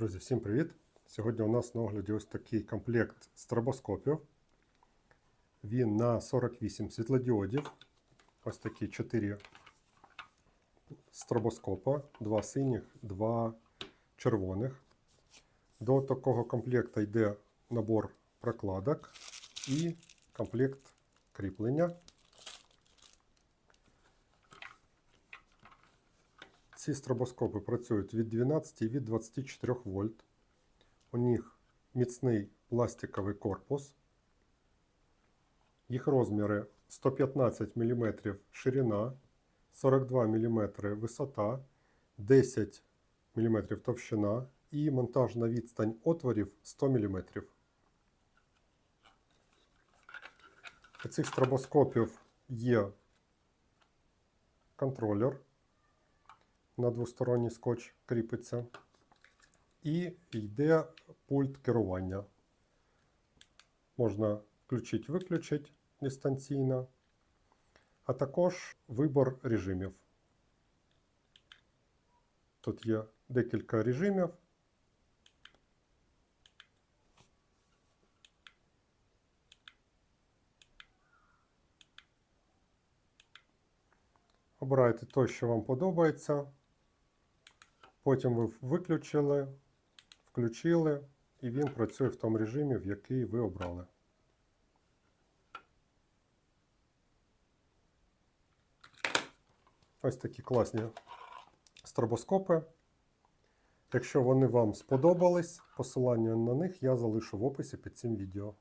Друзі, всім привіт! Сьогодні у нас на огляді ось такий комплект стробоскопів. Він на 48 світлодіодів. Ось такі 4 стробоскопа, два синіх, два червоних. До такого комплекту йде набор прокладок і комплект кріплення. Ці стробоскопи працюють від 12 і від 24 вольт. У них міцний пластиковий корпус. Їх розміри 115 мм ширина, 42 мм висота, 10 мм товщина і монтажна відстань отворів 100 мм. У цих стробоскопів є контролер на двосторонній скотч кріпиться. І йде пульт керування. Можна включити-виключити дистанційно, а також вибор режимів. Тут є декілька режимів. Обирайте той, що вам подобається. Потім ви виключили, включили, і він працює в тому режимі, в який ви обрали. Ось такі класні стробоскопи. Якщо вони вам сподобались, посилання на них я залишу в описі під цим відео.